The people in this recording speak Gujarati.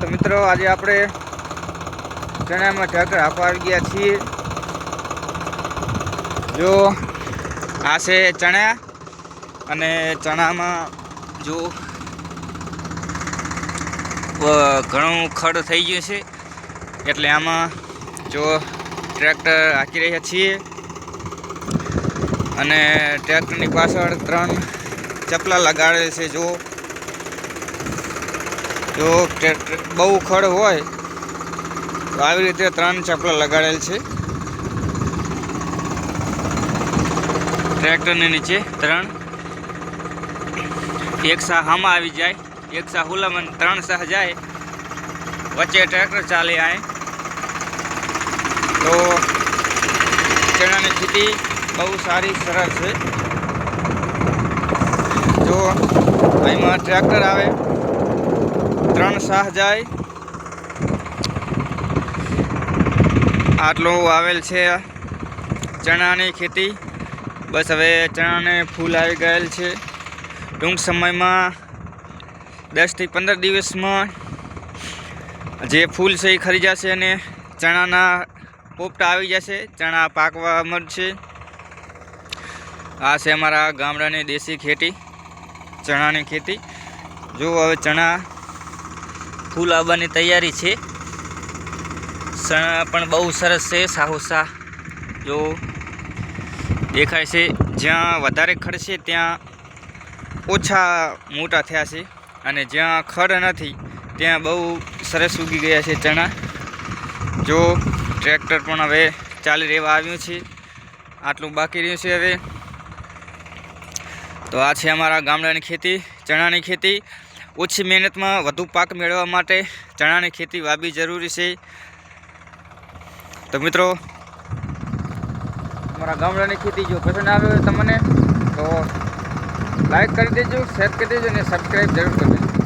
તો મિત્રો, આજે આપણે ચણામાં ઢગર આવી ગયા છીએ. જો, આ છે ચણા અને ચણામાં જો ઘણું ખડ થઈ ગયું છે. એટલે આમાં જો ટ્રેક્ટર હાંકી રહ્યા છીએ. અને ટ્રેક્ટરની પાછળ ત્રણ ચપલા લગાડેલ છે, જો. જો બહુ ખડ હોય, તો આવી રીતે ત્રણ ચપલા લગાડેલ છે. ટ્રેક્ટરની નીચે ત્રણ. એક સા હામાં આવી જાય, એક સાહ હુલામાં ત્રણ શાહ જાય. વચ્ચે ટ્રેક્ટર ચાલે આવે તો ચણાની ખેતી બહુ સારી, સરળ છે. જો અહીંમાં ટ્રેક્ટર આવે ત્રણ શાહ જાય. આટલું આવેલ છે ચણાની ખેતી. બસ હવે ચણાને ફૂલ આવી ગયેલ છે. ટૂંક સમયમાં દસથી પંદર દિવસમાં જે ફૂલ છે એ ખરી જશે અને ચણાના પોપટા આવી જશે. ચણા પાકવા મળશે. આ છે અમારા ગામડાની દેશી ખેતી, ચણાની ખેતી. જો હવે ચણા ફૂલ આવવાની તૈયારી છે. ચણા પણ બહુ સરસ છે, સાહુસા જો દેખાય છે. જ્યાં વધારે ખડ છે, ત્યાં ઓછા મોટા થયા છે અને જ્યાં ખડ નથી, ત્યાં બહુ સરસ ઉગી ગયા છે ચણા. જો ટ્રેક્ટર પણ હવે ચાલી રહેવા આવ્યું છે. આટલું બાકી રહ્યું છે હવે. તો આ છે અમારા ગામડાની ખેતી, ચણાની ખેતી. ઓછી મહેનતમાં વધુ પાક મેળવવા માટે ચણાની ખેતી વાવી જરૂરી છે. તો મિત્રો, અમારા ગામડાની ખેતી જો પસંદ આવે તમને, તો લાઈક કરી દેજો શેર કરી દેજો અને સબસ્ક્રાઈબ જરૂર કરી દેજો